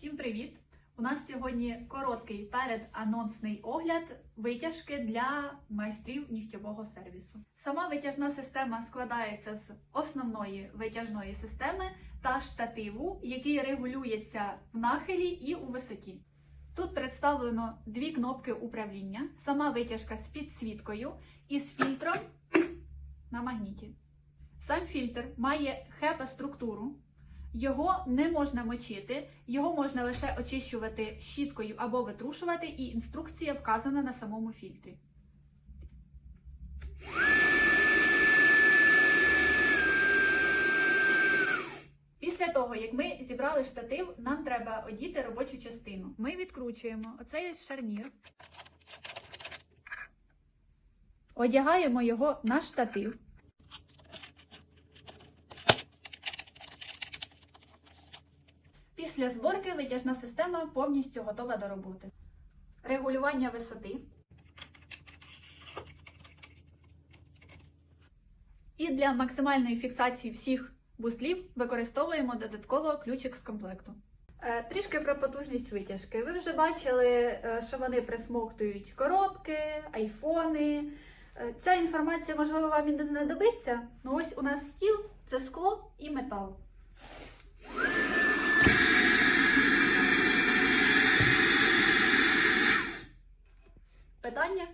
Всім привіт! У нас сьогодні короткий переданонсний огляд витяжки для майстрів нігтєвого сервісу. Сама витяжна система складається з основної витяжної системи та штативу, який регулюється в нахилі і у висоті. Тут представлено дві кнопки управління, сама витяжка з підсвіткою і з фільтром на магніті. Сам фільтр має хепа структуру. Його не можна мочити, його можна лише очищувати щіткою або витрушувати, і інструкція вказана на самому фільтрі. Після того, як ми зібрали штатив, нам треба одіти робочу частину. Ми відкручуємо оцей шарнір, одягаємо його на штатив. Після зборки витяжна система повністю готова до роботи. Регулювання висоти. І для максимальної фіксації всіх вузлів використовуємо додатково ключик з комплекту. Е, Трішки про потужність витяжки. Ви вже бачили, е, що вони присмоктують коробки, айфони. Е, Ця інформація, можливо, вам і не знадобиться. Ну ось у нас стіл це скло і метал. питання.